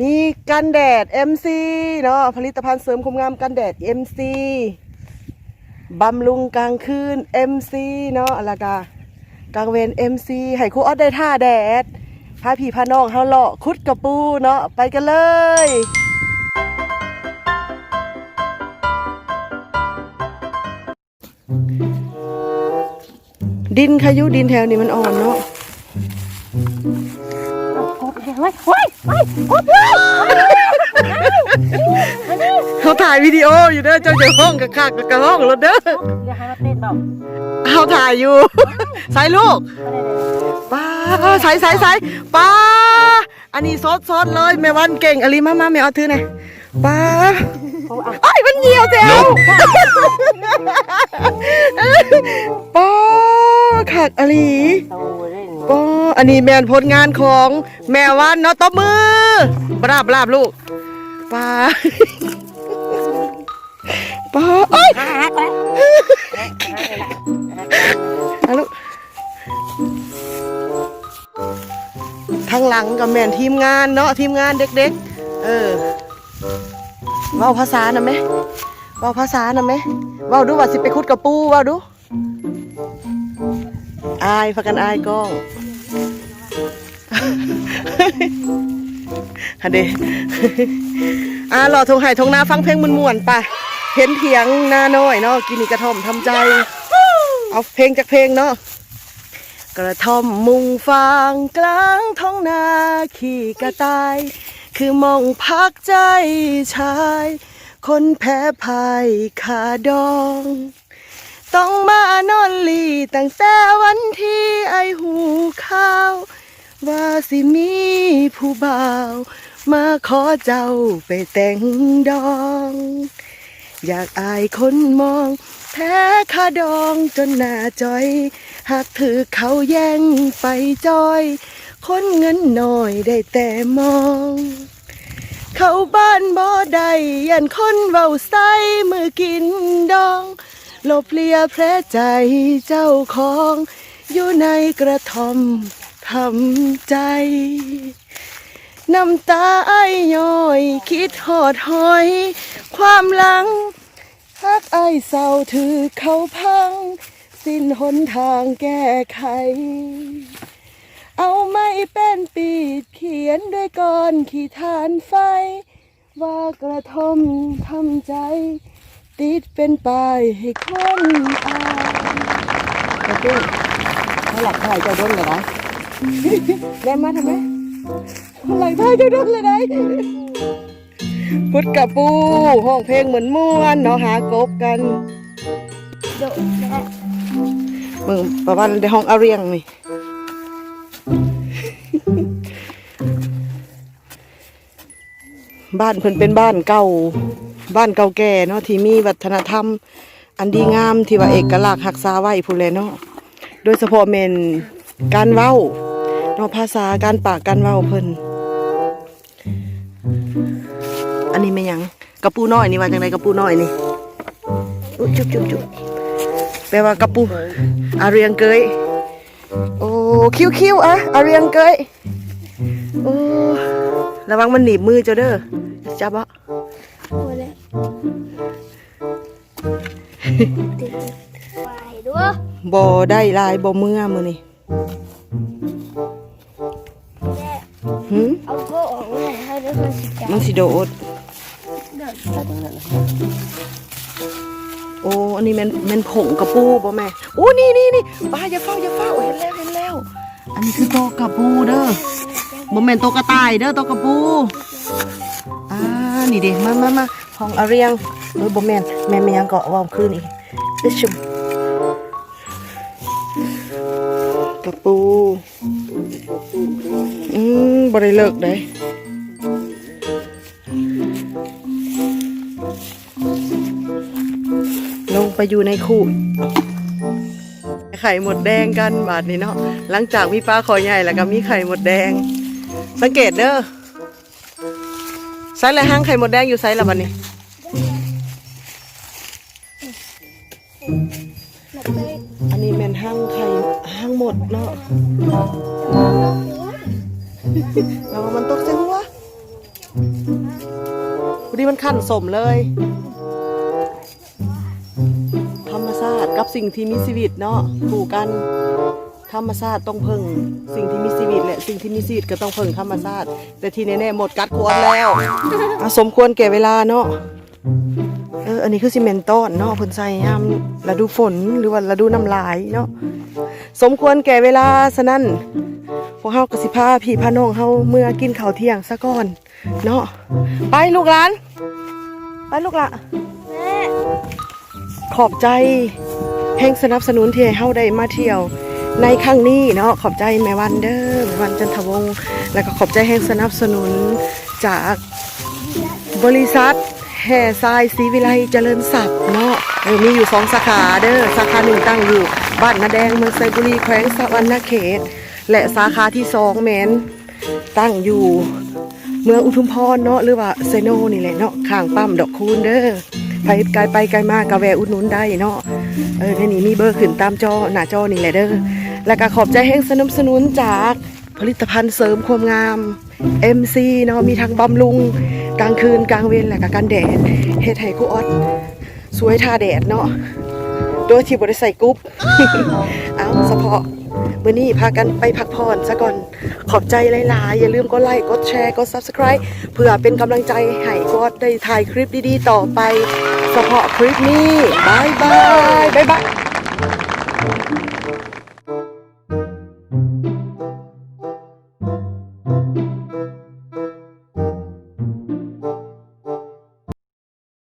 มีกันแดด MC เนาะผลิตภัณฑ์เสริมความงามกันแดด MC บำรุงกลางคืน MC เนาะแล้วก็กลางเวร MC ให้ครูออดได้ท่าแดดพาพี่พาน้องเฮาเลาะคุดกระปูเนาะไปกันเลยดินขยุดินแถวนี้มันอ่อนเนาะ เฮ้ยเฮ้ยเฮ้ยกบเลยเขาถ่ายวิดีโออยู่เด้อเจ้าจะห้องกับขากกับห้องรถเด้อเดี๋ยวให้มาเต้นเปล่าเขาถ่ายอยู่ ใส่ลูกป้าใส่ใส่ใส่ป้าอันนี้ซดซดเลยแม่วันเก่งอลิมามาแม่เอาถือหน่อยป้าไอ้ยมันเหี่ยวแจ๋วป้าขักอลี อันนี้แมนผลงานของแม่วันเนาะตบมือบราบราบลูกป้าป้าเอ้ยอะลูกทางหลังกับแม่นทีมงานเนาะทีมงานเด็กๆ เออเว้าภาษาน่ะไหมเว้าภาษาน่ะไหมเว้าดูว่าสิไปคุดกับปูว้าดูอายพากันอายกล้อง ฮันเดอ่ารอทงไห่ทงนาฟังเพลงม่วนๆไปเห็นเถียงหน้าน้อยเนาะกินนี่กระท่อมทำใจ เอาเพลงจากเพลงเนาะกระท่อมมุงฟางกลางท้องนาขี่กระต่าย คือมองพักใจชาย คนแพ้ภัยขาดอง ต้องมานอนหลีตั้งแต่วันที่ไอหูข้าว ว่าสิมีผู้บ่าว มาขอเจ้าไปแต่งดอง อยากอายคนมองแพ้คาดองจนหน้าจอย หากถือเขาแย่งไปจอย คนเงินหน่อยได้แต่มอง เข้าบ้านบ่ได้ยันคนเว้าใส่มือกินดอง ลบเลียแผลใจเจ้าของ อยู่ในกระท่อม ทำใจ น้ำตาไอ้ายย้อย คิดหอดหอย ความหลังฮักไอ้ายเศร้าถือเขาพัง สิ้นหนทางแก้ไข เอาไม้เป็นปีดเขียนด้วยก้อนขีทานไฟ ว่ากระทมทำใจ ติดเป็นป้ายให้คนอ่านโอเคเขาหลับถ่ายจะด้นเลยนะ แม่มาทำไมเขาหลังถ่ายจะด้นเลยนะพุดกับปูห้องเพลงเหมือนม่วนเนาะหากบกันโดดแม่มึงประมาณในห้องอาเรียงนี่บ้านเพิ่นเป็นบ้านเก่า บ้านเก่าแก่เนาะที่มีวัฒนธรรม อันดีงามที่ว่าเอกลักษณ์รักษาไว้ผู้แลเนาะโดยเฉพาะเมนการเว้า เนาะภาษาการปากการเว้าเพิ่นอันนี้ไม่นหยังกระปูน้อยนี่ว่าจังไดกระปูน้อยนี่อุ๊ยจุบจุบจุบแปลว่ากระปูอาเรียงเกยโอ้คิ้วคิ้วอะอาเรียงเกยโอ้ระวังมันหนีบมือเจ้าเด้อจับอะโอ้เลยติดไปด้วยบ่ได้ลายบ่เมื่อมือนี่ กเลยให้ได้คนสิจับมันสิโดด เดินไปตรงนั้นโอ้ อันนี้แมันแมันผงกระปูบ่แม่โอ้นี่นี่นี่ป้าอย่าเฝ้าอย่าเฝ้าเห็นแล้วเห็นแล้ว อันนี้คือโตกระปูเด้อบ่แม่นโตกระต่ายเด้อโตกระปู อ่า นี่เด้มามามาห้องอาเรียงเอ้ยบ่แม่นแม่แม่ยังเกาะวาวคืนอีกเด้อชุมกระปู อืมบ่ได้เลิกได้ ไปอยู่ในคูไข่หมดแดงกันบาทนี้เนาะหลังจากมีปลาคอใหญ่แล้วก็มีไข่หมดแดง สังเกตเด้อไซส์อะไรห้างไข่หมดแดงอยู่ไซส์ละบัดนี้อันนี้แมนห้างไข่ห้างหมดเนาะแล้วมันตกใส่หัวนี้มันขั้นสมเลย กับสิ่งที่มีชีวิตเนาะคู่กันธรรมชาติต้องเพิ่งสิ่งที่มีชีวิตแหละสิ่งที่มีชีวิตก็ต้องเพิ่งธรรมชาติแต่ที่แน่ๆหมดกัดควรแล้วอะสมควรแก่เวลาเนาะเอออันนี้คือซีเมนต์ต้อนเนาะเพิ่นใส่ยามฤดูฝนหรือว่าฤดูน้ำลายเนาะสมควรแก่เวลาฉะนั้นพวกเฮาก็สิพาพี่พาน้องเฮาเมื่อกินข้าวเที่ยงซะก่อนเนาะไปลูกหลานไปลูกหละแม่ขอบใจ แห่งสนับสนุนที่ให้เฮาได้มาเที่ยว ในครั้งนี้เนาะขอบใจแม่วันเด้อแม่วันจันทวงศ์แล้วก็ขอบใจแห่งสนับสนุนจากบริษัทแห่ทรายศรีวิไลเจริญศัพท์เนาะมีอยู่สองสาขาเด้อสาขาหนึ่งตั้งอยู่ บ้านนาแดงเมืองไซบุรีแขวงสะวรรณเขต และสาขาที่สองแมนตั้งอยู่เมืองอุทุมพรเนาะหรือว่าเซโนนี่แหละเนาะข้างปั๊มดอกคูณเด้อไปไกลไปไกลมากกะแวอุดหนุนได้เนาะ เออในนี้มีเบอร์ขึ้นตามจอหน้าจอนี่แหละเด้อแล้วก็ขอบใจแห่งสนับสนุนจากผลิตภัณฑ์เสริมความงาม MC เนาะมีทั้งบำรุงกลางคืนกลางเวรและก็กันแดดเฮ็ดให้กูออดสวยทาแดดเนาะโดยที่บ่ได้ใส่กรุ๊ปเอาเฉพาะมื่อนี้พากันไปพักผ่อนซะก่อนขอบใจหลายๆ อย่าลืมกดไลค์กดแชร์กด Subscribe เพื่อเป็นกำลังใจให้กอดได้ถ่ายคลิปดีๆ ต่อไป เฉพาะคลิปนี้บายบายบายบาย